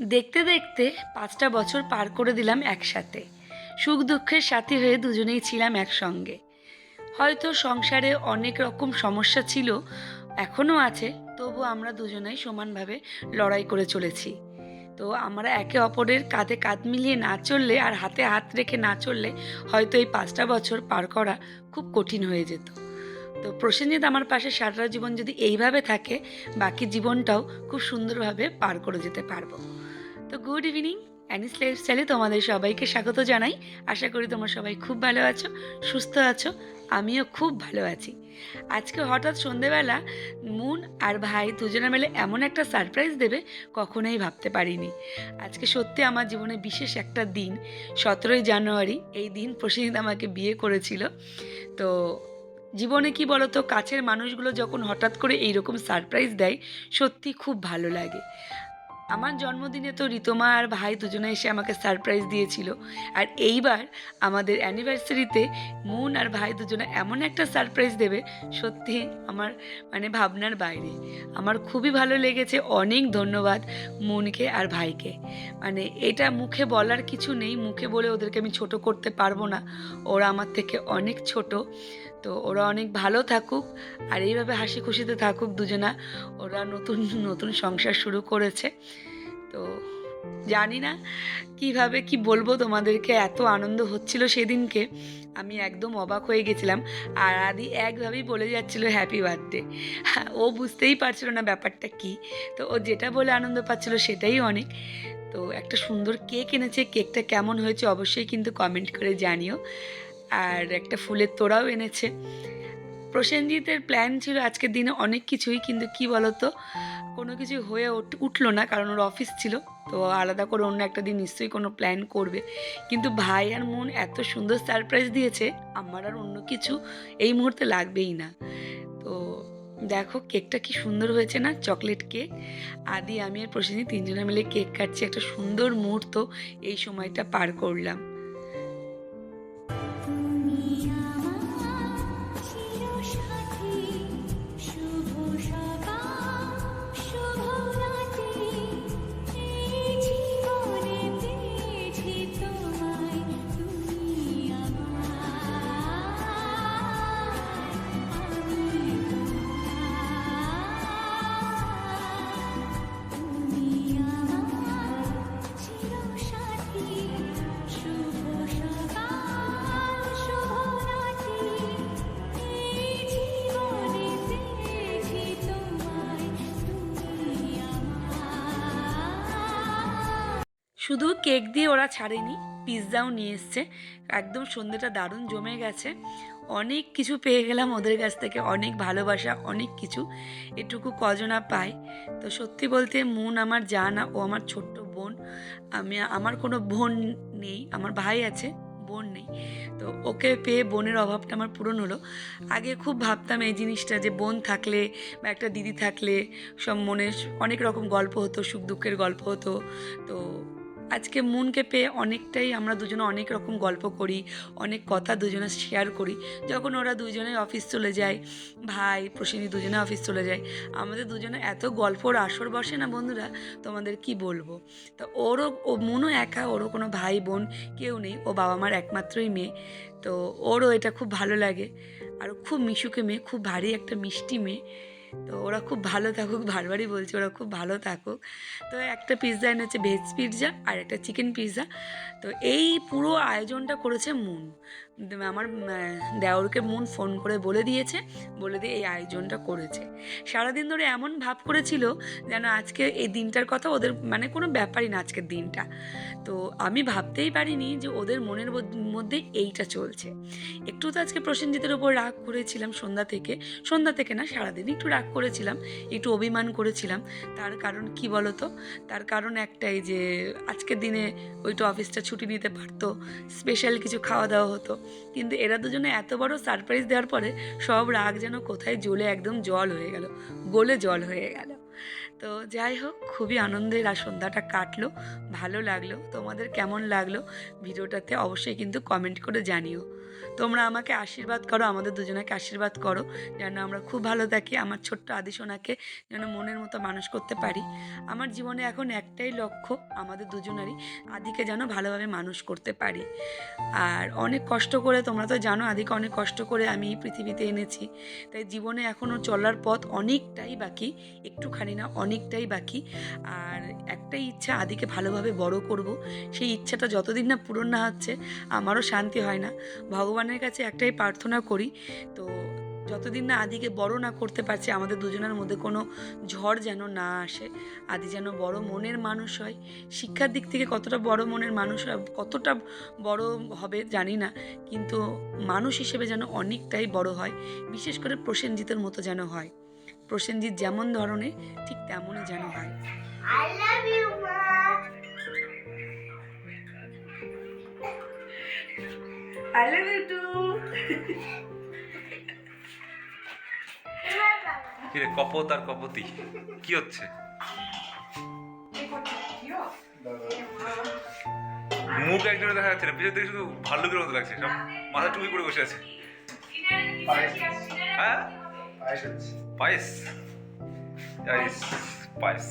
দেখতে দেখতে পাঁচটা বছর পার করে দিলাম একসাথে। সুখ দুঃখের সাথী হয়ে দুজনেই ছিলাম একসঙ্গে। হয়তো সংসারে অনেক রকম সমস্যা ছিল এখনও আছে, তবু আমরা দুজনেই সমানভাবে লড়াই করে চলেছি। তো আমরা একে অপরের কাঁধে কাঁধ মিলিয়ে না চললে আর হাতে হাত রেখে না চললে হয়তো এই পাঁচটা বছর পার করা খুব কঠিন হয়ে যেত। তো প্রসেনজিৎ আমার পাশে সারাটা জীবন যদি এইভাবে থাকে, বাকি জীবনটাও খুব সুন্দরভাবে পার করে যেতে পারব। তো গুড ইভিনিং অ্যানিস লাইফস্টাইলে তোমাদের সবাইকে স্বাগত জানাই। আশা করি তোমরা সবাই খুব ভালো আছো, সুস্থ আছো, আমিও খুব ভালো আছি। আজকে হঠাৎ সন্ধেবেলা মুন আর ভাই দুজনে মিলে এমন একটা সারপ্রাইজ দেবে, কখনোই ভাবতে পারিনি। আজকে সত্যি আমার জীবনে বিশেষ একটা দিন, সতেরোই জানুয়ারি, এই দিন প্রসেনজিৎ আমাকে বিয়ে করেছিল। তো জীবনে কি বলতো, কাছের মানুষগুলো যখন হঠাৎ করে এইরকম সারপ্রাইজ দেয়, সত্যি খুব ভালো লাগে। আমার জন্মদিনে তো রিতমা আর ভাই দুজনে এসে আমাকে সারপ্রাইজ দিয়েছিল। আর এইবার আমাদের অ্যানিভার্সারিতে মুন আর ভাই দুজনে এমন একটা সারপ্রাইজ দেবে, সত্যি আমার মানে ভাবনার বাইরে। আমার খুবই ভালো লেগেছে, অনেক ধন্যবাদ মুনকে আর ভাইকে। মানে এটা মুখে বলার কিছু নেই, মুখে বলে ওদেরকে আমি ছোট করতে পারব না। ওরা আমার থেকে অনেক ছোট। তো ওরা অনেক ভালো থাকুক, আর এইভাবে হাসি খুশিতে থাকুক দুজনা, ওরা নতুন নতুন সংসার শুরু করেছে। তো জানি না কীভাবে, কি বলব তোমাদেরকে, এত আনন্দ হচ্ছিল সেদিনকে, আমি একদম অবাক হয়ে গেছিলাম। আর আদি একভাবেই বলে যাচ্ছিল হ্যাপি বার্থডে ও বুঝতেই পারছিল না ব্যাপারটা কি। তো ও যেটা বলে আনন্দ পাচ্ছিল সেটাই অনেক। তো একটা সুন্দর কেক এনেছে, কেকটা কেমন হয়েছে অবশ্যই কিন্তু কমেন্ট করে জানিও। আর একটা ফুলের তোড়াও এনেছে। প্রসেনজিতের প্ল্যান ছিল আজকের দিনে অনেক কিছুই, কিন্তু কি বলতো, কোনো কিছু হয়ে উঠল না, কারণ ওর অফিস ছিল, তো আলাদা করে অন্য একটা দিন নিশ্চয়ই কোনো প্ল্যান করবে। কিন্তু ভাই আর মন এত সুন্দর সারপ্রাইজ দিয়েছে, আমার আর অন্য কিছু এই মুহূর্তে লাগবেই না। তো দেখো কেকটা কি সুন্দর হয়েছে না চকলেট কেক আদি, আমি আর প্রসেনজিৎ তিনজনে মিলে কেক কাটছি, একটা সুন্দর মুহূর্ত এই সময়টা পার করলাম। শুধু কেক দিয়ে ওরা ছাড়েনি, পিৎজাও নিয়ে এসছে। একদম সন্ধ্যেটা দারুণ জমে গেছে। অনেক কিছু পেয়ে গেলাম ওদের কাছ থেকে, অনেক ভালোবাসা, অনেক কিছু। এটুকু কজনা পাই তো সত্যি বলতে মন আমার জানা, ও আমার ছোট্ট বোন। আমি, আমার কোনো বোন নেই, আমার ভাই আছে, বোন নেই। তো ওকে পেয়ে বোনের অভাবটা আমার পূরণ হলো। আগে খুব ভাবতাম এই জিনিসটা যে বোন থাকলে বা একটা দিদি থাকলে সব মনে অনেক রকম গল্প হতো, সুখ দুঃখের গল্প হতো। তো আজকে মুনকে পেয়ে অনেকটাই আমরা দুজনে অনেক রকম গল্প করি, অনেক কথা দুজনে শেয়ার করি। যখন ওরা দুজনে অফিস চলে যায়, ভাই প্রসেনজিৎ দুজনে অফিস চলে যায়, আমাদের দুজনে এত গল্পর আসর বসে না বন্ধুরা, তোমাদের কি বলব? তো ওরও, ও মনও একা, ওরও কোনো ভাই, বোন কেউ নেই, ও বাবা মার একমাত্রই মেয়ে। তো ওরও এটা খুব ভালো লাগে। আর খুব মিশুকে মেয়ে, খুব ভারী একটা মিষ্টি মেয়ে। তো ওরা খুব ভালো থাকুক, বারবারই বলছে ওরা খুব ভালো থাকুক। তো একটা পিৎজা এনেছে ভেজ পিৎজা আর একটা চিকেন পিৎজা তো এই পুরো আয়োজনটা করেছে মুন। আমার দেওরকে মন ফোন করে বলে দিয়েছে, বলে দিয়ে এই আয়োজনটা করেছে। সারাদিন ধরে এমন ভাব করেছিল যেন আজকে এই দিনটার কথা ওদের মানে কোনো ব্যাপারই না আজকের দিনটা। তো আমি ভাবতেই পারিনি যে ওদের মনের মধ্য- এইটা চলছে। একটু তো আজকে প্রসেনজিতের ওপর রাগ করেছিলাম সন্ধ্যা থেকে সন্ধ্যা থেকে না সারাদিন একটু রাগ করেছিলাম, একটু অভিমান করেছিলাম। তার কারণ কি বলতো? তার কারণ একটাই যে আজকের দিনে ওইটা অফিসটা ছুটি নিতে পারতো স্পেশাল কিছু খাওয়া দাওয়া হতো। কিন্তু এরা দুজনে এত বড় সারপ্রাইজ দেওয়ার পরে সব রাগ যেন কোথায় জ্বলে একদম জল হয়ে গেল, গলে জল হয়ে গেল। তো যাই হোক, খুবই আনন্দের আর সন্ধ্যাটা কাটলো, ভালো লাগল। তোমাদের কেমন লাগল? ভিডিওটাতে অবশ্যই কিন্তু কমেন্ট করে জানিও। তোমরা আমাকে আশীর্বাদ করো, আমাদের দুজনাকে আশীর্বাদ করো, যেন আমরা খুব ভালো থাকি, আমার ছোট্ট আদিসোনাকে যেন মনের মতো মানুষ করতে পারি। আমার জীবনে এখন একটাই লক্ষ্য, আমাদের দুজনারই আদিকে যেন ভালোভাবে মানুষ করতে পারি। আর অনেক কষ্ট করে, তোমরা তো জানো, আদিকে অনেক কষ্ট করে আমি এই পৃথিবীতে এনেছি। তাই জীবনে এখনও চলার পথ অনেকটাই বাকি, একটুখানি না, অনেকটাই বাকি। আর একটাই ইচ্ছা, আদিকে ভালোভাবে বড় করব। সেই ইচ্ছাটা যতদিন না পূরণ না হচ্ছে, আমারও শান্তি হয় না। ভগবানের কাছে একটাই প্রার্থনা করি। তো যতদিন না আদিকে বড় না করতে পারছে, আমাদের দুজনের মধ্যে কোনো ঝড় যেন না আসে। আদি যেন বড় মনের মানুষ হয়। শিক্ষার দিক থেকে কতটা বড় মনের মানুষ হয়, কতটা বড় হবে জানি না। কিন্তু মানুষ হিসেবে যেন অনেকটাই বড় হয়, বিশেষ করে প্রসেনজিতের মতো যেন হয়। প্রসেনজিৎ যেমন ধরনের, ঠিক তেমনই যেন হয়। আই লাভ ইউ টু কিরে কপত আর কপতি কি হচ্ছে? মুখ একজনে দেখা যাচ্ছে না পিছন থেকে শুধু ভাল্লুকের মতো লাগছে সব মাথা টুপি করে বসে আছে। হ্যাঁ? পায়েস পায়েস? পায়েস।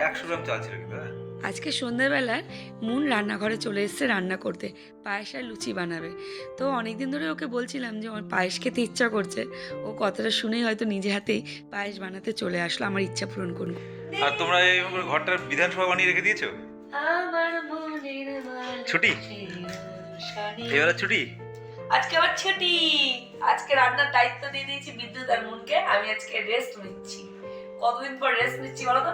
একশো গ্রাম চাল ছিল কিন্তু হ্যাঁ। আজকে সন্ধ্যেবেলায় মুন রান্নাঘরে চলে এসেছে রান্না করতে। পায়েস আর লুচি বানাবে। তো অনেক দিন ধরে ওকে বলছিলাম যে আমার পায়েস খেতে ইচ্ছা করছে। ও কথাটা শুনেই হয়তো নিজে হাতেই পায়েস বানাতে চলে আসলো আমার ইচ্ছা পূরণ করুন। আর তোমরা এই ঘরটার বিধানসভা বানিয়ে রেখে দিয়েছ? ছুটি? এবার ছুটি? আজকে আমার ছুটি। আজকে রান্নার দায়িত্ব দিয়ে দিয়েছি বিদ্যুৎ আর মুনকে। আমি আজকে রেস্ট নিচ্ছি। কতদিন পর রেস্ট নিচ্ছি বলো তো?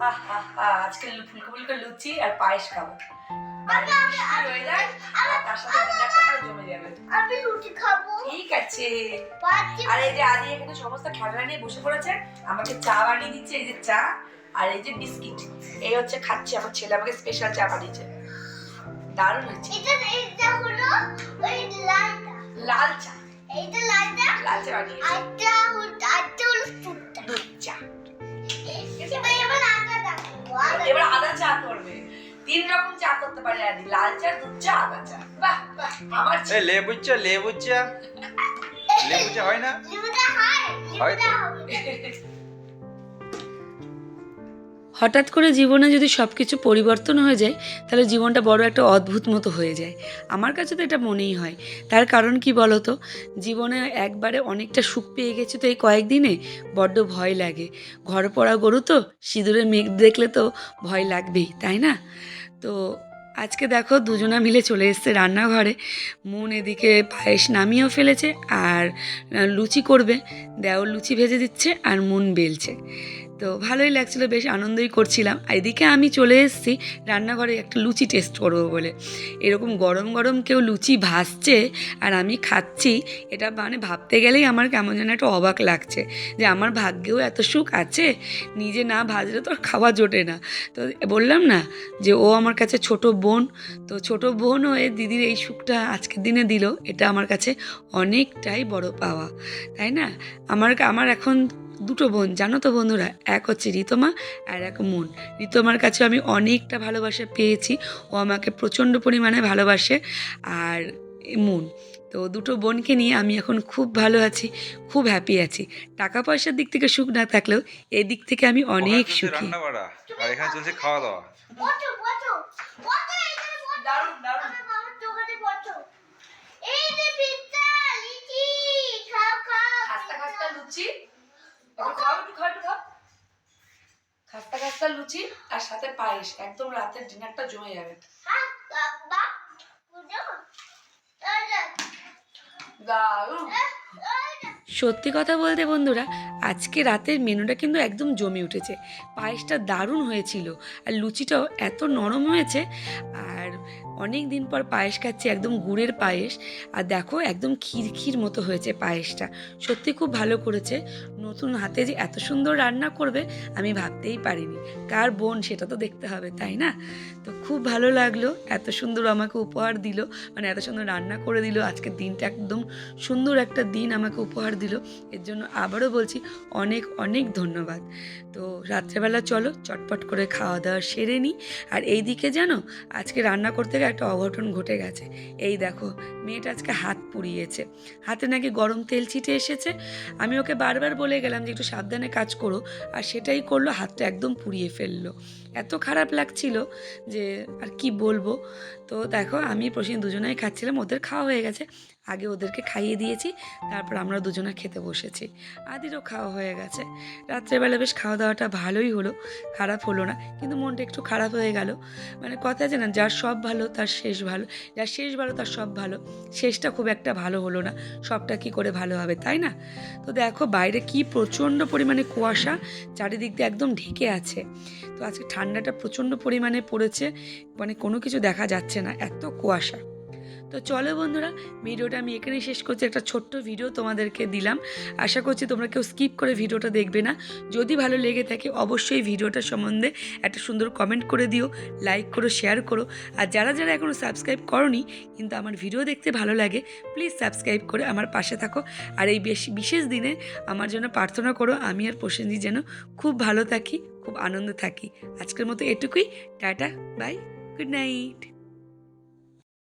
হা হা হা আজকে ফুলকো ফুলকো লুচি আর পায়েস খাব। তার সাথে ডিনারটা জমে যাবে। আমি রুটি খাব। ঠিক আছে। পাচ্ছি। আর এই যে আদি এখানে সমস্ত খেলনা নিয়ে বসে পড়েছে আমাকে চা বানিয়ে দিচ্ছে এই যে চা আর এই যে বিস্কিট। এই হচ্ছে খাচ্ছি আমার ছেলে আমাকে স্পেশাল চা বানিয়েছে। দারুণ হয়েছে। এটা এটা হলো ওই লালটা। লাল চা। এইটা লাল চা বানিয়েছে। হলো হলো দুধ চা এবার আদা চা করবে তিন রকম চা করতে পারে আদি লাল চা দুধ চা আদা চা। বাহ বাহ আমার এই লেবু চা লেবু চা। লেবু চা হয় না? হয় হয় হঠাৎ করে জীবনে যদি সব কিছু পরিবর্তন হয়ে যায়, তাহলে জীবনটা বড় একটা অদ্ভুত মতো হয়ে যায়। আমার কাছে তো এটা মনেই হয়। তার কারণ কি বলতো? জীবনে একবারে অনেকটা সুখ পেয়ে গেছি তো এই কয়েকদিনে, বড্ড ভয় লাগে। ঘর পড়া গরু তো সিঁদুরে মেঘ দেখলে তো ভয় লাগবেই, তাই না? তো আজকে দেখো দুজনা মিলে চলে এসছে রান্নাঘরে। মন এদিকে পায়েস নামিয়েও ফেলেছে আর লুচি করবে। দেও লুচি ভেজে দিচ্ছে আর মন বেলছে। তো ভালোই লাগছিল, বেশ আনন্দই করছিলাম। এদিকে আমি চলে এসেছি, রান্নাঘরে একটা লুচি টেস্ট করব বলে। এরকম গরম গরম কেউ লুচি ভাসছে আর আমি খাচ্ছি, এটা মানে ভাবতে গেলেই আমার কেমন যেন একটা অবাক লাগছে যে আমার ভাগ্যেও এত সুখ আছে, নিজে না ভাজলে তো আর খাওয়া জোটে না। তো বললাম না যে ও আমার কাছে ছোট বোন, তো ছোট বোন এ দিদির এই সুখটা আজকের দিনে দিল, এটা আমার কাছে অনেকটাই বড় পাওয়া। তাই না? আমার আমার এখন দুটো বোন জানো তো বন্ধুরা? এক হচ্ছে রিতমা আর এক মন। রিতমার কাছে আমি অনেকটা ভালোবাসা পেয়েছি। ও আমাকে প্রচণ্ড পরিমাণে ভালোবাসে আর মন। তো দুটো বোনকে নিয়ে আমি এখন খুব ভালো আছি খুব হ্যাপি আছি। টাকা পয়সার দিক থেকে সুখ না থাকলেও এই দিক থেকে আমি অনেক সুখী। আর এখানে চলছে খাওয়া দাওয়া। এই যে লিচি খাও খাও খাস্তা খাস্তা লুচি? একটু খাও, একটু খাস্তা খাস্তা লুচি আর সাথে পায়েস। একদম রাতের ডিনারটা জমে যাবে। দারুণ। সত্যি কথা বলতে বন্ধুরা, আজকে রাতের মেনুটা কিন্তু একদম জমে উঠেছে। পায়েসটা দারুণ হয়েছিল আর লুচিটাও এত নরম হয়েছে। আর অনেক দিন পর পায়েস খাচ্ছি, একদম গুড়ের পায়েস। আর দেখো, একদম ক্ষীর মতো হয়েছে পায়েসটা। সত্যি খুব ভালো করেছে। নতুন হাতে যে এত সুন্দর রান্না করবে, আমি ভাবতেই পারিনি। কার বোন, সেটা তো দেখতে হবে, তাই না? তো খুব ভালো লাগল, এত সুন্দর আমাকে উপহার দিল মানে এত সুন্দর রান্না করে দিল। আজকের দিনটা একদম সুন্দর একটা দিন আমাকে উপহার দিল। এর জন্য আবারও বলছি, অনেক অনেক ধন্যবাদ। তো রাত্রেবেলা চলো, চটপট করে খাওয়া দাওয়া সেরে নিই আর এই দিকে জানো, আজকে রান্না করতে একটা অঘটন ঘটে গেছে। এই দেখো, মেয়েটা আজকে হাত পুড়িয়েছে। হাতে নাকি গরম তেল ছিটে এসেছে। আমি ওকে বারবার বলে গেলাম যে একটু সাবধানে কাজ করো। আর সেটাই করল, হাতটা একদম পুড়িয়ে ফেলল। এত খারাপ লাগছিল যে আর কি বলব। তো দেখো, আমি প্রসেন দুজনেই খাচ্ছিলাম, ওদের খাওয়া হয়ে গেছে। আগে ওদেরকে খাইয়ে দিয়েছি, তারপর আমরা দুজনে খেতে বসেছি। আদিরও খাওয়া হয়ে গেছে। রাত্রেবেলা বেশ খাওয়া দাওয়াটা ভালোই হলো, খারাপ হলো না, কিন্তু মনটা একটু খারাপ হয়ে গেল। মানে কথা আছে না, যার সব ভালো, তার শেষ ভালো। যার শেষ ভালো, তার সব ভালো। শেষটা খুব একটা ভালো হলো না, সবটা কি করে ভালো হবে, তাই না? তো দেখো, বাইরে কি প্রচণ্ড পরিমাণে কুয়াশা, চারিদিক দিয়ে একদম ঢেকে আছে। তো আজকে ঠান্ডাটা প্রচণ্ড পরিমাণে পড়েছে মানে কোনো কিছু দেখা যাচ্ছে না, এত কুয়াশা। তো চলো বন্ধুরা, ভিডিওটা আমি এখানেই শেষ করছি, একটা ছোট্ট ভিডিও তোমাদেরকে দিলাম। আশা করছি তোমরা কেউ স্কিপ করে ভিডিওটা দেখবে না। যদি ভালো লেগে থাকে, অবশ্যই ভিডিওটা সম্বন্ধে একটা সুন্দর কমেন্ট করে দিও, লাইক করো, শেয়ার করো। আর যারা যারা এখনও সাবস্ক্রাইব করনি, কিন্তু আমার ভিডিও দেখতে ভালো লাগে, প্লিজ সাবস্ক্রাইব করে আমার পাশে থাকো। আর এই বেশ, বিশেষ দিনে আমার জন্য প্রার্থনা করো, আমি আর প্রসেনজি যেন খুব ভালো থাকি। খুব আনন্দ থাকি। আজকের মতো এটুকুই। Tata bye good night.